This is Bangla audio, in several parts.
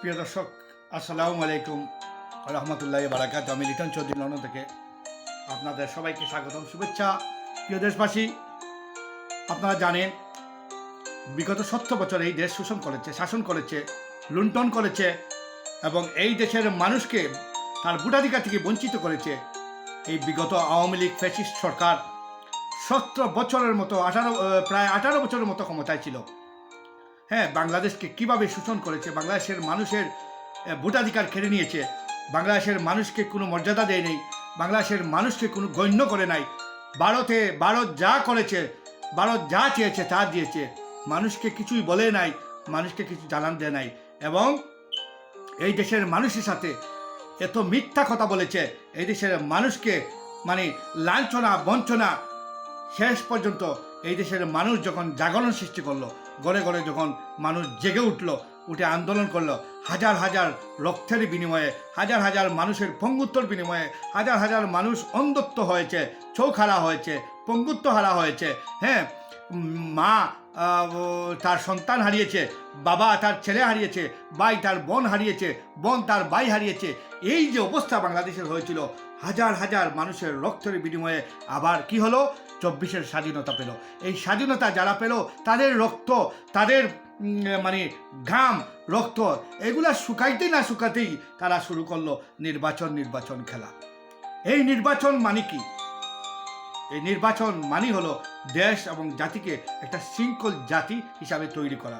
প্রিয় দর্শক, আসসালামু আলাইকুম রহমতুল্লাহ বারাকাত আমি লিটন চৌধুরী লন্ডন থেকে আপনাদের সবাইকে স্বাগতম, শুভেচ্ছা। প্রিয় দেশবাসী, আপনারা জানেন, বিগত সত্তর বছর এই দেশ শোষণ করেছে, শাসন করেছে, লুণ্ঠন করেছে এবং এই দেশের মানুষকে তার ভোটাধিকার থেকে বঞ্চিত করেছে এই বিগত আওয়ামী লীগ ফ্যাসিস্ট সরকার। সতেরো বছরের মতো, আঠারো প্রায় আঠারো বছরের মতো ক্ষমতায় ছিল। হ্যাঁ বাংলাদেশকে কীভাবে শোষণ করেছে, বাংলাদেশের মানুষের ভোটাধিকার কেড়ে নিয়েছে, বাংলাদেশের মানুষকে কোনো মর্যাদা দেয় নেই, বাংলাদেশের মানুষকে কোনো গণ্য করে নাই, ভারতে, ভারত যা করেছে, ভারত যা চেয়েছে তা দিয়েছে, মানুষকে কিছুই বলে নাই, মানুষকে কিছু জানান দেয় নাই এবং এই দেশের মানুষের সাথে এত মিথ্যা কথা বলেছে, এই দেশের মানুষকে মানে লাঞ্ছনা, বঞ্চনা, শেষ পর্যন্ত এই দেশের মানুষ যখন জাগরণ সৃষ্টি করল গড়ে গড়ে যখন মানুষ জেগে উঠল, উঠে আন্দোলন করল, হাজার হাজার রক্তের বিনিময়ে, হাজার হাজার মানুষের পঙ্গুত্বর বিনিময়ে, হাজার হাজার মানুষ অন্ধত্ব হয়েছে চোখ হারা হয়েছে পঙ্গুত্ব হারা হয়েছে হ্যাঁ মা তার সন্তান হারিয়েছে, বাবা তার ছেলে হারিয়েছে, ভাই তার বোন হারিয়েছে, বোন তার ভাই হারিয়েছে, এই যে অবস্থা বাংলাদেশের হয়েছিল, হাজার হাজার মানুষের রক্তের বিনিময়ে আবার কি হলো? চব্বিশের স্বাধীনতা পেল। এই স্বাধীনতা যারা পেল, তাদের রক্ত, তাদের মানে ঘাম, রক্ত, এগুলা শুকাইতে না শুকাতেই তারা শুরু করল নির্বাচন নির্বাচন খেলা। এই নির্বাচন মানে কি? এই নির্বাচন মানে হলো দেশ এবং জাতিকে একটা শৃঙ্খল জাতি হিসাবে তৈরি করা।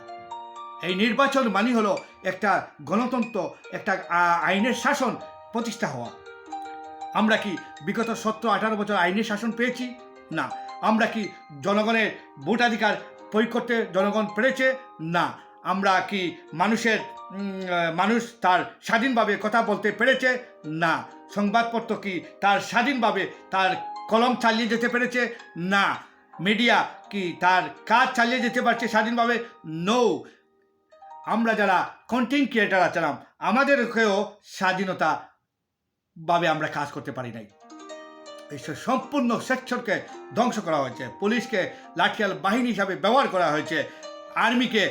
এই নির্বাচন মানে হলো একটা গণতন্ত্র, একটা আইনের শাসন প্রতিষ্ঠা হওয়া। আমরা কি বিগত সতেরো আঠারো বছর আইনের শাসন পেয়েছি? না। আমরা কি জনগণের ভোটাধিকার প্রয়োগ করতে জনগণ পেরেছে? না। আমরা কি মানুষের মানুষ তার স্বাধীনভাবে কথা বলতে পেরেছে? না। সংবাদপত্র কি তার স্বাধীনভাবে তার কলম চালিয়ে যেতে পেরেছে? না। মিডিয়া কি তার কাজ চালিয়ে যেতে পারছে স্বাধীনভাবে? নো আমরা যারা কন্টেন্ট ক্রিয়েটার আছিলাম আমাদেরকেও স্বাধীনতা ভাবে আমরা কাজ করতে পারি নাই। এই সম্পূর্ণ স্বেচ্ছরকে ধ্বংস করা হয়েছে। পুলিশকে লাঠিয়াল বাহিনী হিসাবে ব্যবহার করা হয়েছে। আর্মিকে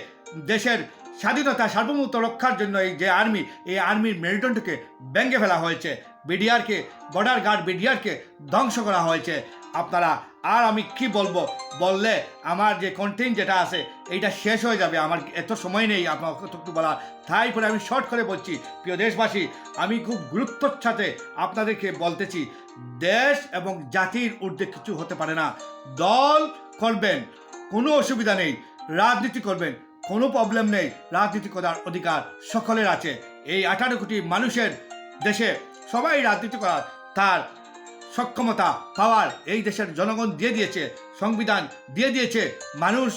দেশের স্বাধীনতা, সার্বভৌমত্ব রক্ষার জন্য এই যে আর্মি, এই আর্মির মেরুদণ্ডকে ব্যঙ্গে ফেলা হয়েছে। বিডিআরকে বর্ডার গার্ড বিডিআরকে ধ্বংস করা হয়েছে। আপনারা আর আমি কি বলব? বললে আমার যে কন্টেন্ট যেটা আছে, এইটা শেষ হয়ে যাবে। আমার এত সময় নেই আপনার একটু বলার। তাই করে আমি শর্ট করে বলছি, প্রিয় দেশবাসী, আমি খুব গুরুত্বর সাথে আপনাদেরকে বলতেছি, দেশ এবং জাতির ঊর্ধ্বে কিছু হতে পারে না। দল করবেন, কোনো অসুবিধা নেই। রাজনীতি করবেন, কোনো প্রবলেম নেই। রাজনীতি করার অধিকার সকলের আছে। এই আঠারো কোটি মানুষের দেশে সবাই রাজনীতি করার, তার সক্ষমতা পাওয়ার এই দেশের জনগণ দিয়ে দিয়েছে, সংবিধান দিয়ে দিয়েছে, মানুষ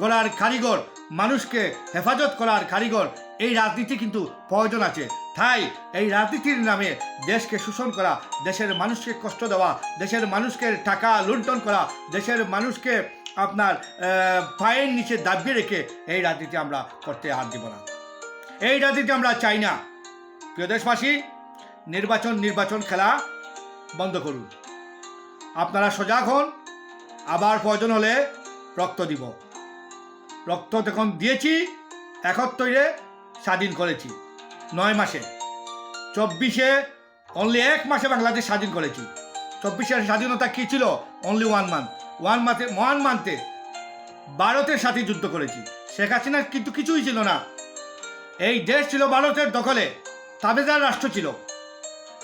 গড়ার কারিগর, মানুষকে হেফাজত করার কারিগর, এই রাজনীতি কিন্তু প্রয়োজন আছে। তাই এই রাজনীতির নামে দেশকে শোষণ করা, দেশের মানুষকে কষ্ট দেওয়া, দেশের মানুষকে টাকা লুণ্ঠন করা, দেশের মানুষকে আপনার পায়ের নিচে দাবিয়ে রেখে এই রাজনীতি আমরা করতে আর দেব না। এই রাজনীতি আমরা চাই না। প্রিয় দেশবাসী, নির্বাচন নির্বাচন খেলা বন্ধ করুন। আপনারা সজাগ হন, আবার প্রয়োজন হলে রক্ত দিব। রক্ত যখন দিয়েছি, একত্তরে স্বাধীন করেছি, নয় মাসে। চব্বিশে অনলি এক মাসে বাংলাদেশ স্বাধীন করেছি। চব্বিশের স্বাধীনতা কী ছিল? অনলি ওয়ান মান্থ ওয়ান মান্থে ওয়ান মান্থে ভারতের সাথে যুদ্ধ করেছি। শেখ হাসিনার কিন্তু কিছুই ছিল না। এই দেশ ছিল ভারতের দখলে। তাবেদার রাষ্ট্র ছিল।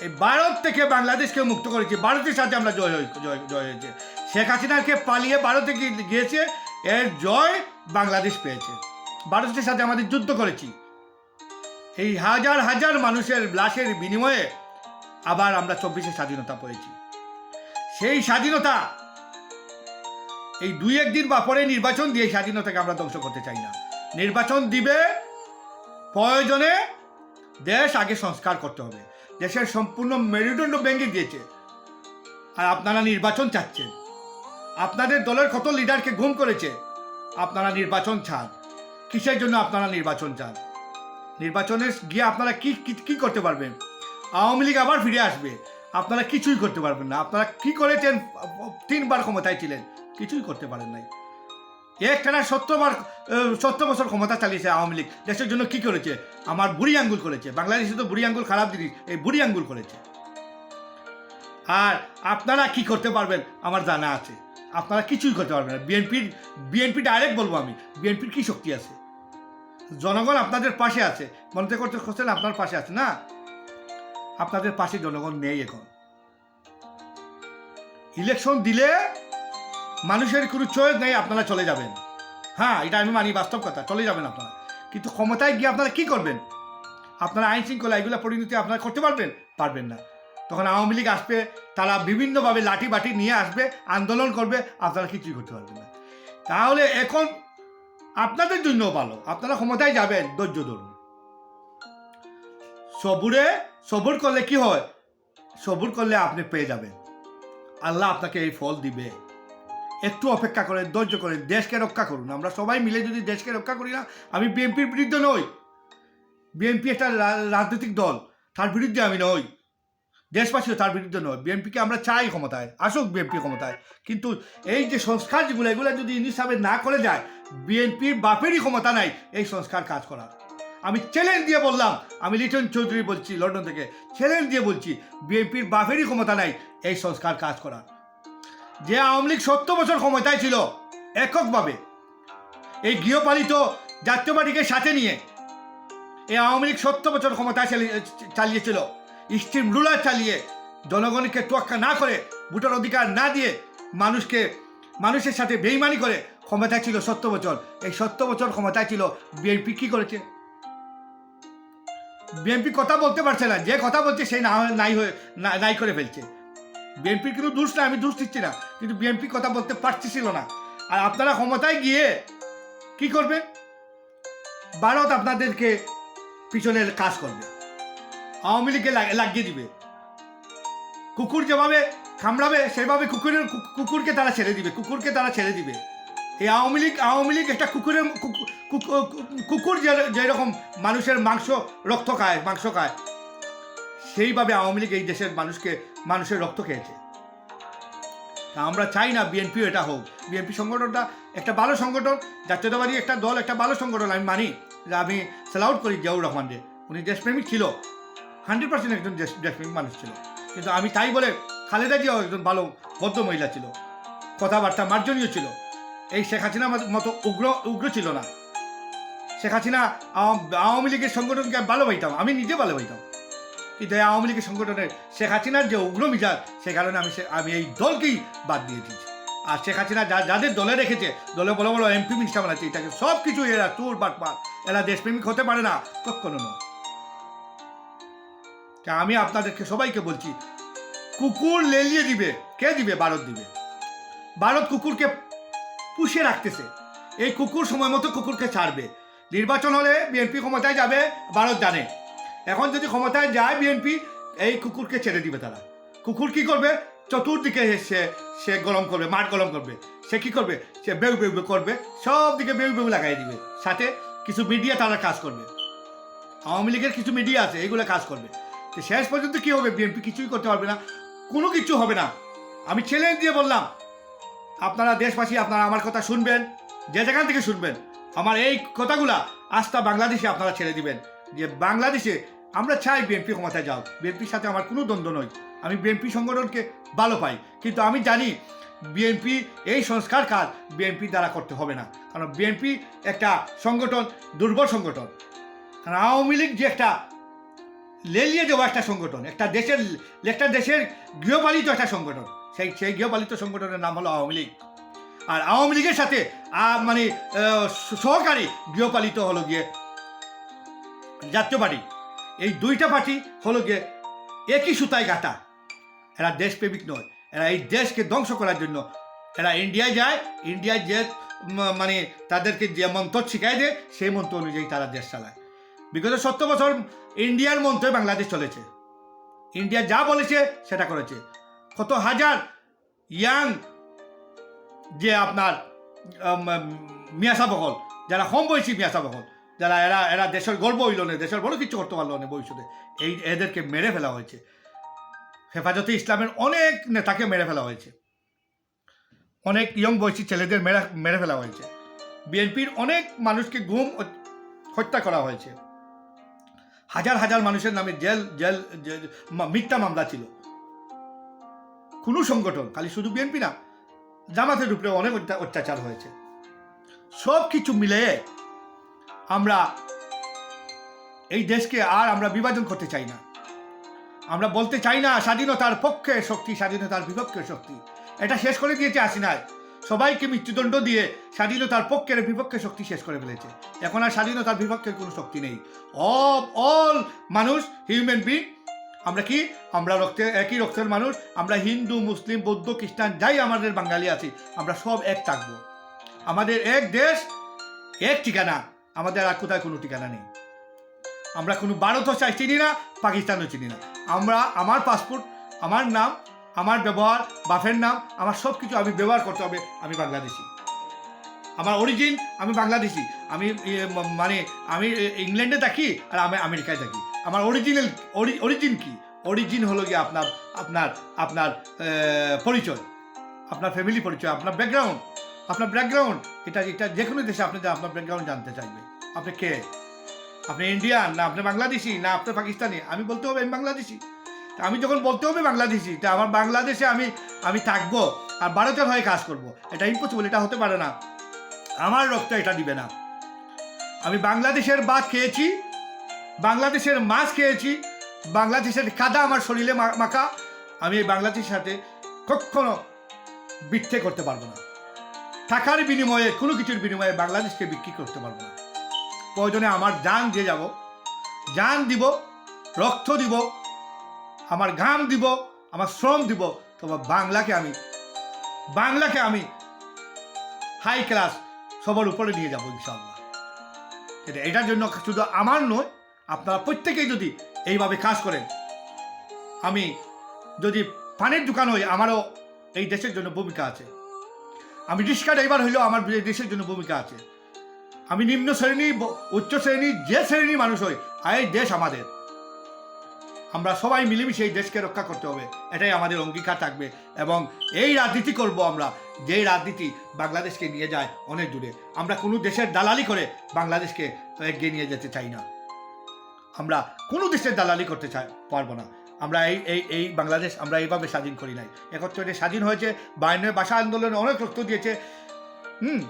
এই ভারত থেকে বাংলাদেশকে মুক্ত করেছি ভারতের সাথে আমরা জয় জয় জয় হয়েছে। শেখ হাসিনাকে পালিয়ে ভারতে গিয়ে- গিয়েছে, এর জয় বাংলাদেশ পেয়েছে। ভারতের সাথে আমাদের যুদ্ধ করেছি। এই হাজার হাজার মানুষের লাশের বিনিময়ে আবার আমরা চব্বিশে স্বাধীনতা পেয়েছি। সেই স্বাধীনতা এই দুই একদিন বা পরে নির্বাচন দিয়ে স্বাধীনতাকে আমরা ধ্বংস করতে চাই না। নির্বাচন দিবে, প্রয়োজনে দেশ আগে সংস্কার করতে হবে। দেশের সম্পূর্ণ মেরুদণ্ড ভেঙে দিয়েছে। আর আপনারা নির্বাচন চাচ্ছেন। আপনাদের দলের কত লিডারকে গুম করেছে, আপনারা নির্বাচন চান। কিসের জন্য আপনারা নির্বাচন চান? নির্বাচনে গিয়ে আপনারা কি, কি- করতে পারবেন? আওয়ামী লীগ আবার ফিরে আসবে। আপনারা কিছুই করতে পারবেন না। আপনারা কি করেছেন? তিনবার ক্ষমতায় ছিলেন। কিছুই করতে পারেন নাই। একটানা সত্তর বার সত্তর বছর ক্ষমতা চালিয়েছে আওয়ামী লীগ। দেশের জন্য কি করেছে? আমার বুড়ি আঙ্গুল করেছে। বাংলাদেশে তো বুড়ি আঙ্গুল খারাপ জিনিস, এই বুড়ি আঙ্গুল করেছে। আর আপনারা কি করতে পারবেন? আমার জানা আছে। আপনারা কিছুই করতে পারবেন না। বিএনপির বিএনপি ডাইরেক্ট বলব আমি। বিএনপির কি শক্তি আছে? জনগণ আপনাদের পাশে আছে। মনে করতে করছেন আপনার পাশে আছে না? আপনাদের পাশে জনগণ নেই এখন। ইলেকশন দিলে মানুষের কোনো চয়েস নেই, আপনারা চলে যাবেন। হ্যাঁ এটা আমি মানি, বাস্তব কথা, চলে যাবেন আপনারা। কিন্তু ক্ষমতায় গিয়ে আপনারা কি করবেন? আপনারা আইন শৃঙ্খলা, এগুলো পরিণতি আপনারা করতে পারবেন? পারবেন না। তখন আওয়ামী লীগ আসবে, তারা বিভিন্নভাবে লাঠি বাটি নিয়ে আসবে, আন্দোলন করবে, আপনারা কিছুই করতে পারবেন না। তাহলে এখন আপনাদের জন্য ভালো, আপনারা ক্ষমতায় যাবেন, ধৈর্য ধরুন। সবুরে, সবুর করলে কি হয়? সবুর করলে আপনি পেয়ে যাবেন। আল্লাহ আপনাকে এই ফল দিবে। একটু অপেক্ষা করেন, ধৈর্য করেন, দেশকে রক্ষা করুন। আমরা সবাই মিলে যদি দেশকে রক্ষা করি না, আমি বিএনপির বিরুদ্ধে নই। বিএনপি একটা রাজনৈতিক দল, তার বিরুদ্ধে আমি নই। দেশবাসীও তার বিরুদ্ধে নয়। বিএনপিকে আমরা চাই ক্ষমতায়, আসুক বিএনপি ক্ষমতায়। কিন্তু এই যে সংস্কার যেগুলো, এগুলো যদি ইনি সাহেব না করে যায়, বিএনপির বাপেরই ক্ষমতা নাই এই সংস্কার কাজ করার। আমি চ্যালেঞ্জ দিয়ে বললাম, আমি লিটন চৌধুরী বলছি লন্ডন থেকে চ্যালেঞ্জ দিয়ে বলছি, বিএনপির বাপেরই ক্ষমতা নাই এই সংস্কার কাজ করার। যে আওয়ামী লীগ সত্তর বছর ক্ষমতায় ছিল, এককভাবে। এই গৃহপালিত জাতীয় পার্টিকে সাথে নিয়ে এই আওয়ামী লীগ সত্তর বছর ক্ষমতায় চালিয়ে- চালিয়েছিল। স্টিম রুলার চালিয়ে জনগণকে তোয়াক্কা না করে, ভোটার অধিকার না দিয়ে মানুষকে, মানুষের সাথে বেইমানি করে ক্ষমতায় ছিল সত্তর বছর। এই সত্তর বছর ক্ষমতায় ছিল বিএনপি। কি করেছে? বিএনপি কথা বলতে পারছে না, যে কথা বলছে সেই না, নাই হয়ে নাই করে ফেলছে। বিএনপির কিন্তু দোষ না আমি দোষ দিচ্ছি না। কিন্তু বিএনপি কথা বলতে পারতেছিল না। আর আপনারা ক্ষমতায় গিয়ে কি করবে ভারত আপনাদেরকে পিছনের কাজ করবে। আওয়ামী লীগকে লাগিয়ে দিবে। কুকুর যেভাবে কামড়াবে, সেভাবে কুকুরের কুকুরকে তারা ছেড়ে দিবে। কুকুরকে তারা ছেড়ে দিবে। এই আওয়ামী লীগ আওয়ামী লীগ একটা কুকুরের কুকু- কুকু- কুকুর যেরকম মানুষের মাংস রক্ত খায়, মাংস খায় সেইভাবে আওয়ামী লীগ এই দেশের মানুষকে, মানুষের রক্ত খেয়েছে। তা আমরা চাই না বিএনপিও এটা হোক। বিএনপি সংগঠনটা একটা ভালো সংগঠন, জাতীয়তাবাদী একটা দল, একটা ভালো সংগঠন, আমি মানি। যে আমি সেল আউট করি জিয়াউর রহমানকে। উনি দেশপ্রেমিক ছিল। হান্ড্রেড পার্সেন্ট একজন দেশ, দেশপ্রেমিক মানুষ ছিল। কিন্তু আমি তাই বলে খালেদা জিয়াও একজন ভালো ভদ্র মহিলা ছিল। কথাবার্তা মার্জনীয় ছিল। এই শেখ হাসিনার মতো- উগ্র উগ্র ছিল না। শেখ হাসিনা আওয়ামী লীগের সংগঠনকে আমি ভালোবাসতাম। আমি নিজে ভালোবাসতাম। কিন্তু এই আওয়ামী লীগের সংগঠনের শেখ হাসিনার যে উগ্র মিজাজ, সে কারণে আমি আমি এই দলকেই বাদ দিয়ে দিয়েছি। আর শেখ হাসিনা যা যাদের দলে রেখেছে, দলে বড় বড় এমপি মিনিস্টার বানাচ্ছে, এটাকে সব কিছু এরা চোর বাটপার, এরা দেশপ্রেমিক হতে পারে না, কখনো নয়। তা আমি আপনাদেরকে সবাইকে বলছি, কুকুর লেলিয়ে দিবে, কে দিবে? ভারত দিবে। ভারত কুকুরকে পুষে রাখতেছে। এই কুকুর সময় মতো কুকুরকে ছাড়বে। নির্বাচন হলে বিএনপি ক্ষমতায় যাবে, ভারত জানে। এখন যদি ক্ষমতায় যায় বিএনপি এই কুকুরকে ছেড়ে দিবে তারা। কুকুর কি করবে? চতুর্দিকে সে সে গরম করবে, মাঠ গরম করবে। সে কি করবে? সে বেউ বেউ করবে সব দিকে বেউ বেউ লাগাই দিবে। সাথে কিছু মিডিয়া তারা কাজ করবে। আওয়ামী লীগের কিছু মিডিয়া আছে, এগুলো কাজ করবে। তো শেষ পর্যন্ত কি হবে? বিএনপি কিছুই করতে পারবে না। কোনো কিছু হবে না। আমি চ্যালেঞ্জ দিয়ে বললাম, আপনারা দেশবাসী, আপনারা আমার কথা শুনবেন, যে যেখান থেকে শুনবেন, আমার এই কথাগুলা আস্থা বাংলাদেশে আপনারা ছেড়ে দিবেন। যে বাংলাদেশে আমরা চাই বিএনপি ক্ষমতায় যাও। বিএনপির সাথে আমার কোনো দ্বন্দ্ব নয়। আমি বিএনপি সংগঠনকে ভালো পাই। কিন্তু আমি জানি বিএনপি এই সংস্কার কাজ বিএনপি দ্বারা করতে হবে না। কারণ বিএনপি একটা সংগঠন, দুর্বল সংগঠন। কারণ আওয়ামী লীগ যে একটা লেলিয়ে দেওয়া একটা সংগঠন, একটা দেশের একটা দেশের গৃহপালিত একটা সংগঠন, সেই সেই গৃহপালিত সংগঠনের নাম হলো আওয়ামী লীগ। আর আওয়ামী লীগের সাথে মানে সহকারী গৃহপালিত হলো গিয়ে জাতীয় পার্টি। এই দুইটা পার্টি হলো গিয়ে একই সুতায় গাঁথা। এরা দেশপ্রেমিক নয়, এরা এই দেশকে ধ্বংস করার জন্য। এরা ইন্ডিয়ায় যায়, ইন্ডিয়ায় যে মানে তাদেরকে যে মন্ত্র শিখাই দেয়, সেই মন্ত্র অনুযায়ী তারা দেশ চালায়। বিগত সত্তর বছর ইন্ডিয়ার মন্ত্রে বাংলাদেশ চলেছে। ইন্ডিয়া যা বলেছে, সেটা করেছে। কত হাজার ইয়াং যে আপনার মিয়াসা বহল, যারা কম বয়সী মিয়াসা বহল যারা এরা এরা দেশের গর্ব হইল না, দেশের বড় কিছু করতে পারল না ভবিষ্যতে। এই, এদেরকে মেরে ফেলা হয়েছে। হেফাজতে ইসলামের অনেক নেতাকে মেরে ফেলা হয়েছে। অনেক ইয়ং বয়সী ছেলেদের মেরে মেরে ফেলা হয়েছে। বিএনপির অনেক মানুষকে গুম হত্যা করা হয়েছে। হাজার হাজার মানুষের নামে জেল জেল মিথ্যা মামলা ছিল। কোনো সংগঠন, খালি শুধু বিএনপি না, জামাতের উপরে অনেক অত্যাচার হয়েছে। সব কিছু মিলে আমরা এই দেশকে আর আমরা বিভাজন করতে চাই না। আমরা বলতে চাই না স্বাধীনতার পক্ষে শক্তি, স্বাধীনতার বিপক্ষে শক্তি। এটা শেষ করে দিয়েছে হাসিনায় সবাইকে মৃত্যুদণ্ড দিয়ে স্বাধীনতার পক্ষের বিপক্ষে শক্তি শেষ করে ফেলেছে। এখন আর স্বাধীনতার বিপক্ষের কোনো শক্তি নেই। অল অল মানুষ হিউম্যান বিং আমরা কি? আমরা রক্তের একই রক্তের মানুষ। আমরা হিন্দু, মুসলিম, বৌদ্ধ, খ্রিস্টান, যাই আমাদের বাঙালি আছি, আমরা সব এক থাকব। আমাদের এক দেশ, এক ঠিকানা। আমাদের আর কোথায় কোনো ঠিকানা নেই। আমরা কোনো ভারতও চাই চিনি না, পাকিস্তানও চিনি না। আমরা আমার পাসপোর্ট, আমার নাম, আমার ব্যবহার বাফের নাম, আমার সব কিছু আমি ব্যবহার করতে হবে, আমি বাংলাদেশি। আমার অরিজিন আমি বাংলাদেশি। আমি মানে আমি ইংল্যান্ডে থাকি আর আমি আমেরিকায় থাকি। আমার অরিজিনাল অরিজিন কি? অরিজিন হলো গিয়ে আপনার আপনার আপনার পরিচয়। আপনার ফ্যামিলি পরিচয়, আপনার ব্যাকগ্রাউন্ড আপনার ব্যাকগ্রাউন্ড, এটা এটা যে কোনো দেশে আপনি আপনার ব্যাকগ্রাউন্ড জানতে চাইবে। আপনি কে? আপনি ইন্ডিয়ান না আপনি বাংলাদেশি না আপনি পাকিস্তানি? আমি বলতে হবে আমি বাংলাদেশি। আমি যখন বলতে হবে বাংলাদেশি, তা আমার বাংলাদেশে আমি আমি থাকব আর ভারতের হয়ে কাজ করব। এটা ইম্পসিবল এটা হতে পারে না। আমার রক্ত এটা দিবে না। আমি বাংলাদেশের ভাত খেয়েছি, বাংলাদেশের মাছ খেয়েছি, বাংলাদেশের কাদা আমার শরীরে মাখা, আমি এই বাংলাদেশের সাথে কখনো বিক্ষে করতে পারব না। টাকার বিনিময়ে, কোনো কিছুর বিনিময়ে বাংলাদেশকে বিক্রি করতে পারব না। প্রয়োজনে আমার জান দিয়ে যাব। যান দিব, রক্ত দিব, আমার ঘাম দিব, আমার শ্রম দিব, তবে বাংলাকে আমি বাংলাকে আমি হাই ক্লাস সবার উপরে নিয়ে যাব ইনশাল্লাহ এটা এটার জন্য শুধু আমার নয়, আপনারা প্রত্যেকেই যদি এইভাবে কাজ করেন, আমি যদি পানের দোকান হই, আমারও এই দেশের জন্য ভূমিকা আছে। আমি রিক্সা ড্রাইভার হইলেও আমার দেশের জন্য ভূমিকা আছে। আমি নিম্ন শ্রেণি উচ্চ শ্রেণি, যে শ্রেণির মানুষ হই এই দেশ আমাদের। আমরা সবাই মিলেমিশে এই দেশকে রক্ষা করতে হবে, এটাই আমাদের অঙ্গীকার থাকবে এবং এই রাজনীতি করব আমরা যেই রাজনীতি বাংলাদেশকে নিয়ে যায় অনেক দূরে। আমরা কোনো দেশের দালালি করে বাংলাদেশকে এগিয়ে নিয়ে যেতে চাই না। আমরা কোনো দেশের দালালি করতে চাই পারব না। আমরা এই এই এই বাংলাদেশ আমরা এইভাবে স্বাধীন করি নাই। একত্রে স্বাধীন হয়েছে বায়ান্নের ভাষা আন্দোলনে অনেক রক্ত দিয়েছে। হুম,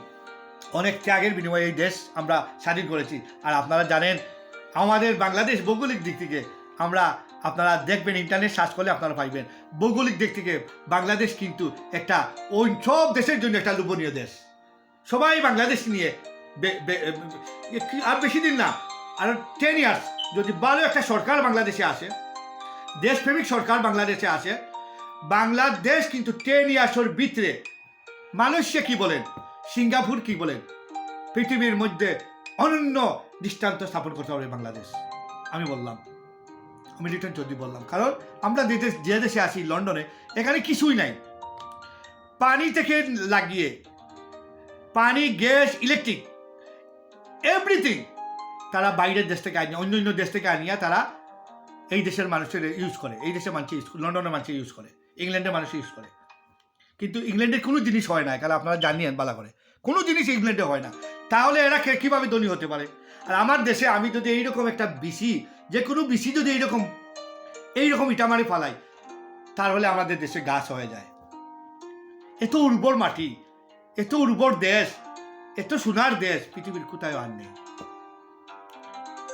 অনেক ত্যাগের বিনিময়ে এই দেশ আমরা স্বাধীন করেছি। আর আপনারা জানেন, আমাদের বাংলাদেশ ভৌগোলিক দিক থেকে আমরা, আপনারা দেখবেন ইন্টারনেট সার্চ করলে আপনারা পাইবেন। ভৌগোলিক দিক থেকে বাংলাদেশ কিন্তু একটা ওই সব দেশের জন্য একটা লোভনীয় দেশ। সবাই বাংলাদেশ নিয়ে আর বেশি দিন না, আর টেন ইয়ার্স যদি ভালো একটা সরকার বাংলাদেশে আসে দেশপ্রেমিক সরকার বাংলাদেশে আছে। বাংলাদেশ কিন্তু টেন ইয়ার্সের ভিতরে। মালয়েশিয়া কি বলেন? সিঙ্গাপুর কি বলেন? পৃথিবীর মধ্যে অনন্য দৃষ্টান্ত স্থাপন করতে হবে বাংলাদেশ। আমি বললাম। আমি রিটার্ন চৌধুরী বললাম। কারণ আমরা যে দেশ যে দেশে আছি, লন্ডনে, এখানে কিছুই নাই। পানি থেকে লাগিয়ে, পানি, গ্যাস, ইলেকট্রিক এভরিথিং তারা বাইরের দেশ থেকে আনিয়ে অন্য অন্য দেশ থেকে আনিয়ে তারা এই দেশের মানুষের ইউজ করে, এই দেশের মানুষ ইউজ লন্ডনের মানুষ ইউজ করে ইংল্যান্ডের মানুষ ইউজ করে। কিন্তু ইংল্যান্ডে কোনো জিনিস হয় না, কারণ আপনারা জানিয়েন বালা করে। কোনো জিনিস ইংল্যান্ডে হয় না। তাহলে এরা কীভাবে ধনী হতে পারে? আর আমার দেশে আমি যদি এইরকম একটা বিসি যে কোনো বিসি যদি এইরকম এইরকম ইটামারি ফালাই, তাহলে আমাদের দেশে গাছ হয়ে যায়। এত উর্বর মাটি, এত উর্বর দেশ, এত সোনার দেশ, পৃথিবীর কোথায় আর নেই?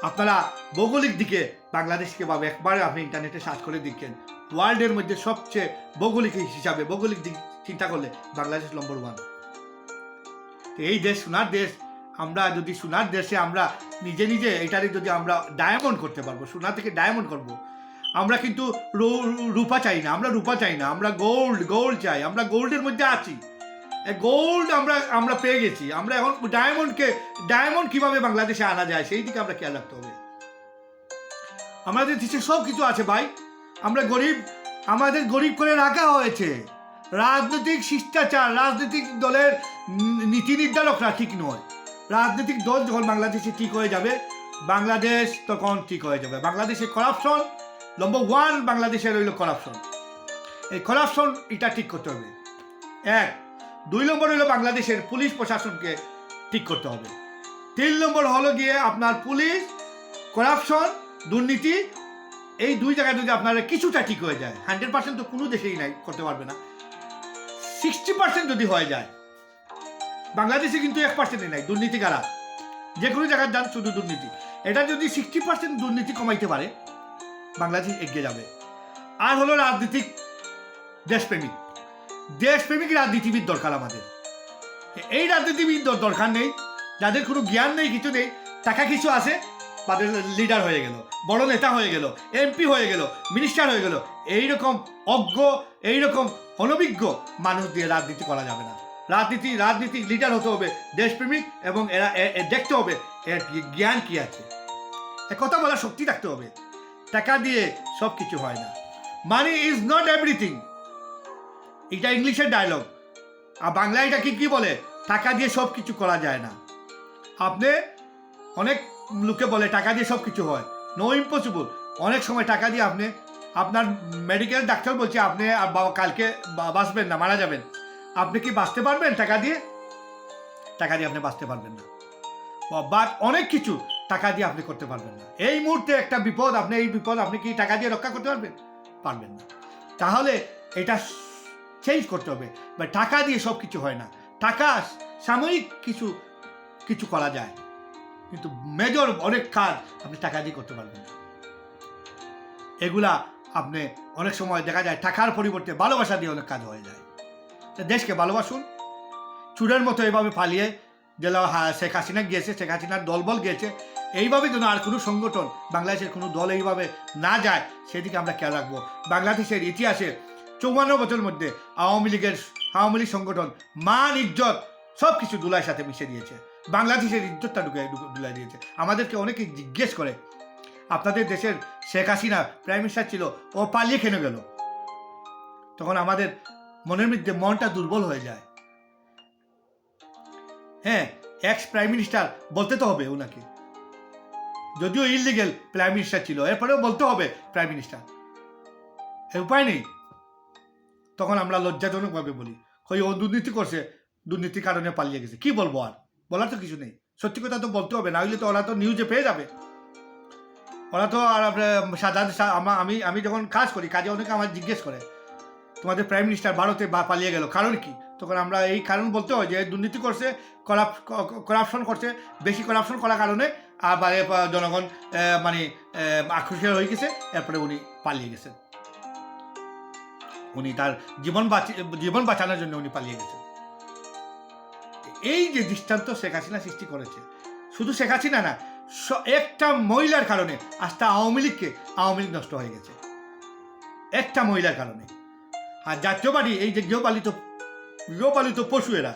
আপনারা ভৌগোলিক দিকে বাংলাদেশকে ভাবে একবারে আপনি ইন্টারনেটে সার্চ করে দেখেন ওয়ার্ল্ডের মধ্যে সবচেয়ে ভৌগোলিক হিসাবে, ভৌগোলিক দিক চিন্তা করলে বাংলাদেশ নম্বর ওয়ান এই দেশ সোনার দেশ, আমরা যদি সোনার দেশে আমরা নিজে নিজে এটারে যদি আমরা ডায়মন্ড করতে পারব, সোনা থেকে ডায়মন্ড করব। আমরা কিন্তু রূপা চাই না, আমরা রূপা চাই না, আমরা গোল্ড গোল্ড চাই, আমরা গোল্ডের মধ্যে আছি গোল্ড আমরা আমরা পেয়ে গেছি। আমরা এখন ডায়মন্ডকে ডায়মন্ড কীভাবে বাংলাদেশে আনা যায়, সেই দিকে আমরা খেয়াল রাখতে হবে। আমাদের দেশে সব কিছু আছে ভাই। আমরা গরিব, আমাদের গরিব করে রাখা হয়েছে। রাজনৈতিক শিষ্টাচার, রাজনৈতিক দলের নীতি নির্ধারকরা ঠিক নয়। রাজনৈতিক দল যখন বাংলাদেশে ঠিক হয়ে যাবে, বাংলাদেশ তখন ঠিক হয়ে যাবে। বাংলাদেশে করাপশন নম্বর ওয়ান বাংলাদেশে রইল করাপশন এই করাপশন এটা ঠিক করতে হবে। এক দুই নম্বর হলো বাংলাদেশের পুলিশ প্রশাসনকে ঠিক করতে হবে। তিন নম্বর হলো গিয়ে আপনার পুলিশ করাপশন দুর্নীতি, এই দুই জায়গায় যদি আপনার কিছুটা ঠিক হয়ে যায় হান্ড্রেড পার্সেন্ট তো কোনো দেশেই নাই, করতে পারবে না। সিক্সটি পার্সেন্ট যদি হয়ে যায়, বাংলাদেশে কিন্তু এক পার্সেন্টই নাই, দুর্নীতি কারা? যে কোনো জায়গায় যান শুধু দুর্নীতি। এটা যদি সিক্সটি পার্সেন্ট দুর্নীতি কমাইতে পারে, বাংলাদেশ এগিয়ে যাবে। আর হলো রাজনীতিক দেশপ্রেমিক। দেশপ্রেমিক রাজনীতিবিদ দরকার আমাদের। এই রাজনীতিবিদ দরকার নেই, যাদের কোনো জ্ঞান নেই, কিছু নেই, টাকা কিছু আছে, তাদের লিডার হয়ে গেল, বড় নেতা হয়ে গেল এমপি হয়ে গেল মিনিস্টার হয়ে গেল, এইরকম অজ্ঞ, এইরকম অনভিজ্ঞ মানুষ দিয়ে রাজনীতি করা যাবে না। রাজনীতি রাজনীতি লিডার হতে হবে দেশপ্রেমিক এবং এরা দেখতে হবে এর জ্ঞান কি আছে। কথা বলার শক্তি থাকতে হবে। টাকা দিয়ে সব কিছু হয় না। মানি ইজ নট এভরিথিং এটা ইংলিশের ডায়লগ আর বাংলায় এটা কি কি বলে? টাকা দিয়ে সব কিছু করা যায় না। আপনি অনেক লোকে বলে টাকা দিয়ে সব কিছু হয়। নো ইম্পসিবল অনেক সময় টাকা দিয়ে আপনি, আপনার মেডিকেল ডাক্তার বলছে আপনি কালকে বাঁচবেন না, মারা যাবেন। আপনি কি বাঁচতে পারবেন টাকা দিয়ে? টাকা দিয়ে আপনি বাঁচতে পারবেন না। বাট অনেক কিছু টাকা দিয়ে আপনি করতে পারবেন না। এই মুহূর্তে একটা বিপদ, আপনি এই বিপদ, আপনি কি টাকা দিয়ে রক্ষা করতে পারবেন? পারবেন না। তাহলে এটা চেঞ্জ করতে হবে। বা টাকা দিয়ে সব কিছু হয় না। টাকা সাময়িক কিছু কিছু করা যায়। কিন্তু মেজর অনেক কাজ আপনি টাকা দিয়ে করতে পারবেন না। এগুলা আপনি অনেক সময় দেখা যায় টাকার পরিবর্তে ভালোবাসা দিয়ে অনেক কাজ হয়ে যায়। দেশকে ভালোবাসুন। চুরের মতো এভাবে পালিয়ে হা- শেখ হাসিনা গিয়েছে, শেখ হাসিনার দলবল গিয়েছে। এইভাবে যেন আর কোনো সংগঠন বাংলাদেশের কোনো দল এইভাবে না যায়, সেদিকে আমরা খেয়াল রাখব। বাংলাদেশের ইতিহাসে চৌবান্ন বছরের মধ্যে আওয়ামী লীগের আওয়ামী লীগ সংগঠন, মান, ইজ্জত সব কিছু দুলার সাথে মিশে দিয়েছে। বাংলাদেশের ইজ্জতটা ঢুকে দুলাই দিয়েছে। আমাদেরকে অনেকে জিজ্ঞেস করে, আপনাদের দেশের শেখ হাসিনা প্রাইম মিনিস্টার ছিল, ও পালিয়ে কেন গেল? তখন আমাদের মনের মধ্যে মনটা দুর্বল হয়ে যায়। হ্যাঁ এক্স প্রাইম মিনিস্টার বলতে তো হবে ওনাকে। যদিও ইলিগেল প্রাইম মিনিস্টার ছিল, এরপরেও বলতে হবে প্রাইম মিনিস্টার উপায় নেই। তখন আমরা লজ্জাজনকভাবে বলি, কই, ও দুর্নীতি করছে, দুর্নীতির কারণে পালিয়ে গেছে। কি বলব আর? বলার তো কিছু নেই। সত্যি কথা তো বলতে হবে, না হইলে তো ওরা তো নিউজে পেয়ে যাবে। ওরা তো আর সাধারণ আমি আমি যখন কাজ করি, কাজে অনেকে আমার জিজ্ঞেস করে, তোমাদের প্রাইম মিনিস্টার ভারতে বা পালিয়ে গেল, কারণ কি? তখন আমরা এই কারণ বলতে হয় যে, দুর্নীতি করছে করাপশন করছে, বেশি করাপশন করার কারণে, আবার জনগণ মানে আক্রোশের হয়ে গেছে, এরপরে উনি পালিয়ে গেছেন। উনি তার জীবন বাঁচি, জীবন বাঁচানোর জন্য উনি পালিয়ে গেছেন। এই যে দৃষ্টান্ত শেখ হাসিনা সৃষ্টি করেছে, শুধু শেখ হাসিনা না একটা মহিলার কারণে আজটা আওয়ামী লীগকে, আওয়ামী লীগ নষ্ট হয়ে গেছে। একটা মহিলার কারণে। আর জাতীয়বাড়ি এই যে গৃহপালিত গৃহপালিত পশু এরা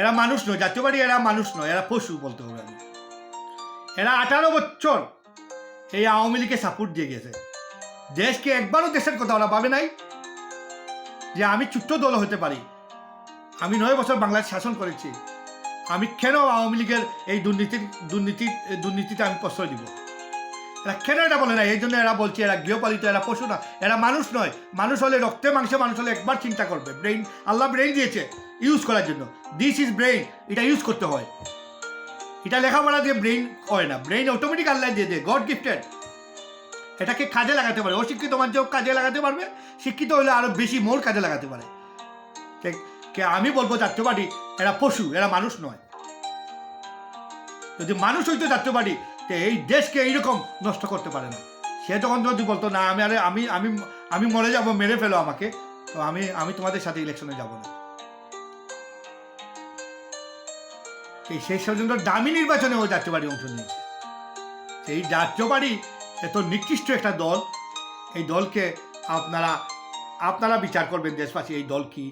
এরা মানুষ নয় জাতীয়বাড়ি এরা মানুষ নয়, এরা পশু বলতে হবে। আমি এরা আঠারো বছর এই আওয়ামী লীগকে সাপোর্ট দিয়ে গেছে। দেশকে একবারও দেশের কথা ওরা ভাবে নাই যে আমি ছোট্ট দল হতে পারি। আমি নয় বছর বাংলাদেশ শাসন করেছি। আমি কেন আওয়ামী লীগের এই দুর্নীতির দুর্নীতি, দুর্নীতিতে আমি প্রশ্রয় দিব? এরা কেন এটা বলে না এই জন্য এরা বলছে, এরা গৃহপালিত, এরা পশু না, এরা মানুষ নয়। মানুষ হলে রক্তে মাংসে, মানুষ হলে একবার চিন্তা করবে। ব্রেইন আল্লাহ ব্রেইন দিয়েছে ইউজ করার জন্য। দিস ইজ ব্রেইন এটা ইউজ করতে হয়। এটা লেখাপড়া দিয়ে ব্রেইন হয় না। ব্রেইন অটোমেটিক আল্লাহ দিয়ে দেয়। গড গিফটেড এটাকে কাজে লাগাতে পারে। অশিক্ষিত মানুষও কাজে লাগাতে পারবে, শিক্ষিত হলে আরও বেশি মোর কাজে লাগাতে পারে। কে- আমি বলব জাতীয়বাদী, এরা পশু, এরা মানুষ নয়। যদি মানুষ হইতো জাতীয়বাদী, তো এই দেশকে এইরকম নষ্ট করতে পারে না। সে তখন যদি বলতো, না, আমি আরে, আমি আমি আমি মরে যাব, মেরে ফেলো আমাকে, তো আমি আমি তোমাদের সাথে ইলেকশনে যাব না। এই শেষ পর্যন্ত দামি নির্বাচনে ও জাতীয়বাদী অংশ নিয়েছে। সেই জাতীয়বাদী এত নিকৃষ্ট একটা দল। এই দলকে আপনারা আপনারা বিচার করবেন দেশবাসী, এই দল কি?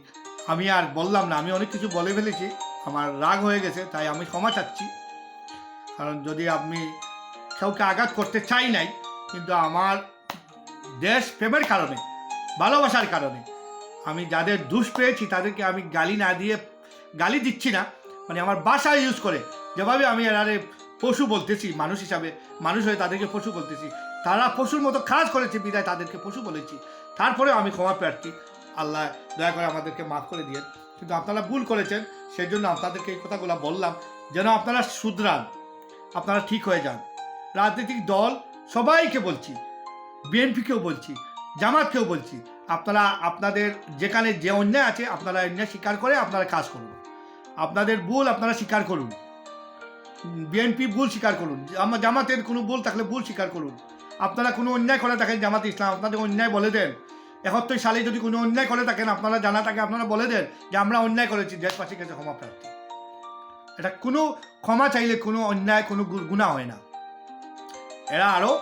আমি আর বললাম না, আমি অনেক কিছু বলে ফেলেছি। আমার রাগ হয়ে গেছে, তাই আমি ক্ষমা চাচ্ছি। কারণ যদি আপনি কাউকে আঘাত করতে চাই নাই, কিন্তু আমার দেশ প্রেমের কারণে, ভালোবাসার কারণে, আমি যাদের দুষ পেয়েছি, তাদেরকে আমি গালি না দিয়ে, গালি দিচ্ছি না মানে আমার বাসা ইউজ করে, যেভাবে আমি এরারে পশু বলতেছি, মানুষ হিসাবে, মানুষ হয়ে তাদেরকে পশু বলতেছি। তারা পশুর মতো কাজ করেছে, বিদায় তাদেরকে পশু বলেছি। তারপরেও আমি ক্ষমা প্রার্থী। আল্লাহ দয়া করে আমাদেরকে মাফ করে দিয়ে কিন্তু আপনারা ভুল করেছেন সেই জন্য আপনাদেরকে এই কথাগুলো বললাম, যেন আপনারা শুধরান, আপনারা ঠিক হয়ে যান। রাজনৈতিক দল, সবাইকে বলছি, বিএনপিকেও বলছি, জামাতকেও বলছি, আপনারা, আপনাদের যেখানে যে অন্যায় আছে, আপনারা অন্যায় স্বীকার করে আপনারা কাজ করুন। আপনাদের ভুল আপনারা স্বীকার করুন। বিএনপি ভুল স্বীকার করুন। আমার জামাতের কোনো ভুল থাকলে ভুল স্বীকার করুন। আপনারা কোনো অন্যায় করে থাকেন জামাত ইসলাম, আপনাদের অন্যায় বলে দেন। একাত্তর সালে যদি কোনো অন্যায় করে থাকেন, আপনারা জানা থাকে আপনারা বলে দেন যে আমরা অন্যায় করেছি দেশবাসীর কাছে ক্ষমা প্রার্থী। এটা কোনো ক্ষমা চাইলে কোনো অন্যায়, কোনো গুণা হয় না। এরা আরও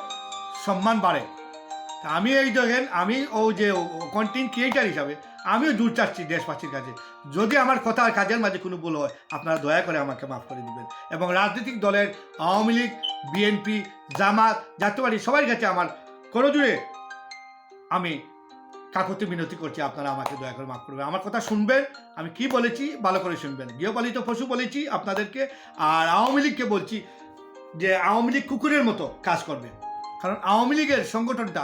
সম্মান বাড়ে। আমি এই দেখেন, আমি ও যে কন্টেন্ট ক্রিয়েটার হিসাবে আমিও দূর চাচ্ছি দেশবাসীর কাছে। যদি আমার কথা আর কাজের মাঝে কোনো ভুল হয়, আপনারা দয়া করে আমাকে মাফ করে দিবেন। এবং রাজনৈতিক দলের আওয়ামী লীগ, বিএনপি, জামাত, জাতীয়বাদী সবার কাছে আমার করজুড়ে আমি কাকুতি মিনতি করছি, আপনারা আমাকে দয়া করে মাফ করবেন। আমার কথা শুনবেন, আমি কি বলেছি ভালো করে শুনবেন। গৃহপালিত পশু বলেছি আপনাদেরকে, আর আওয়ামী লীগকে বলছি যে আওয়ামী লীগ কুকুরের মতো কাজ করবে। কারণ আওয়ামী লীগের সংগঠনটা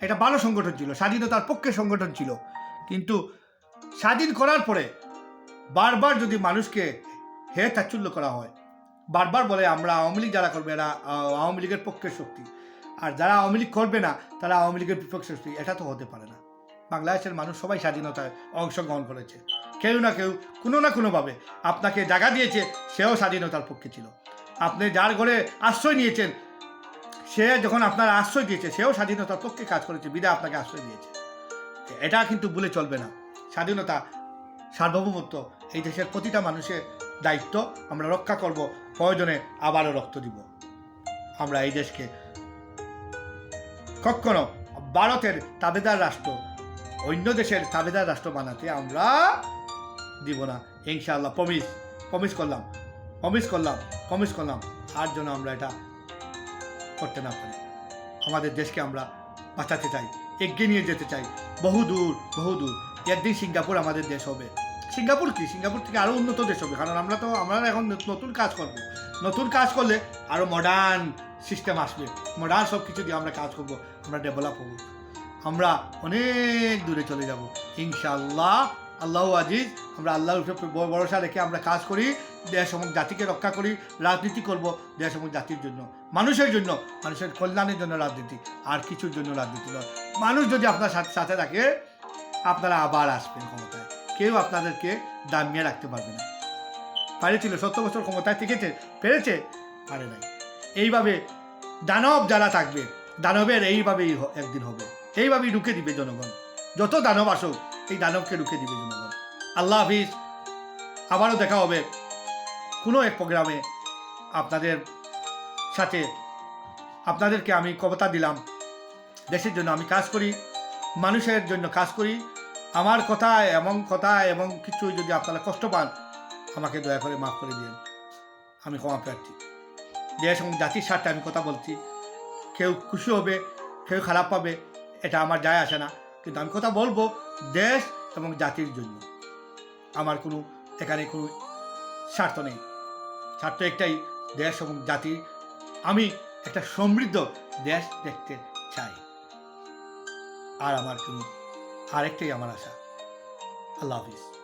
একটা ভালো সংগঠন ছিল, স্বাধীনতার পক্ষে সংগঠন ছিল। কিন্তু স্বাধীন করার পরে বারবার যদি মানুষকে হে তাচ্ছল্য করা হয়, বারবার বলে আমরা আওয়ামী লীগ যারা করবে এরা আওয়ামী লীগের পক্ষের শক্তি। আর যারা আওয়ামী লীগ করবে না, তারা আওয়ামী লীগের বিপক্ষে শক্তি। এটা তো হতে পারে না। বাংলাদেশের মানুষ সবাই স্বাধীনতায় অংশগ্রহণ করেছে। কেউ না কেউ, কোনো না কোনোভাবে আপনাকে জায়গা দিয়েছে, সেও স্বাধীনতার পক্ষে ছিল। আপনি যার ঘরে আশ্রয় নিয়েছেন, সে যখন আপনার আশ্রয় দিয়েছে, সেও স্বাধীনতার পক্ষে কাজ করেছে, বিদা আপনাকে আশ্রয় দিয়েছে। এটা কিন্তু ভুলে চলবে না। স্বাধীনতা, সার্বভৌমত্ব, এই দেশের প্রতিটা মানুষের দায়িত্ব আমরা রক্ষা করব, প্রয়োজনে আবারও রক্ত দিব। আমরা এই দেশকে কখনো ভারতের তাবেদার রাষ্ট্র, অন্য দেশের তাবেদার রাষ্ট্র বানাতে আমরা দিব না। ইনশাআল্লাহ প্রমিস প্রমিস করলাম প্রমিস করলাম প্রমিস করলাম। আর জন্য আমরা এটা করতে না পারি। আমাদের দেশকে আমরা বাঁচাতে চাই, এগিয়ে নিয়ে যেতে চাই। বহু দূর বহু দূর। একদিন সিঙ্গাপুর আমাদের দেশ হবে। সিঙ্গাপুর কি? সিঙ্গাপুর থেকে আরও উন্নত দেশ হবে, কারণ আমরা তো, আমরা এখন নতুন কাজ করব। নতুন কাজ করলে আরও মডার্ন সিস্টেম আসবে। মডার্ন সব কিছু দিয়ে আমরা কাজ করব, আমরা ডেভেলপ হব। আমরা অনেক দূরে চলে যাব, ইনশাআল্লাহ। আল্লাহ আজিজ, আমরা ব- ভরসা রেখে আমরা কাজ করি, দেশ এবং জাতিকে রক্ষা করি, রাজনীতি করব দেশ এবং জাতির জন্য। মানুষের জন্য, মানুষের কল্যাণের জন্য রাজনীতি, আর কিছুর জন্য রাজনীতি নয়। মানুষ যদি আপনার সাথে সাথে থাকে, আপনারা আবার আসবেন ক্ষমতায়। কেউ আপনাদেরকে দামিয়ে রাখতে পারবে না। পারেছিল সত্তর বছর ক্ষমতায় থেকেছে, পেরেছে, পারে নাই। এইভাবে দানব যারা থাকবে, দানবের এইভাবেই একদিন হবে। এইভাবেই রুখে দিবে জনগণ। যত দানব আসুক, এই দানবকে রুখে দিবে জনগণ। আল্লাহ হাফিজ, আবারও দেখা হবে কোনো এক প্রোগ্রামে আপনাদের সাথে। আপনাদেরকে আমি কবিতা দিলাম। দেশের জন্য আমি কাজ করি, মানুষের জন্য কাজ করি। আমার কথা এমন কথা এবং কিছু যদি আপনারা কষ্ট পান, আমাকে দয়া করে মাফ করে দিন আমি ক্ষমা প্রার্থী। দেশ এবং জাতির স্বার্থে আমি কথা বলছি। কেউ খুশি হবে, কেউ খারাপ পাবে এটা আমার যায় আসে না। কিন্তু আমি কথা বলব দেশ এবং জাতির জন্য। আমার কোনো, এখানে কোনো স্বার্থ নেই। স্বার্থ একটাই, দেশ এবং জাতি। আমি একটা সমৃদ্ধ দেশ দেখতে চাই। আর আমার কোনো আরেকটাই আমার আশা। আল্লাহ হাফিজ।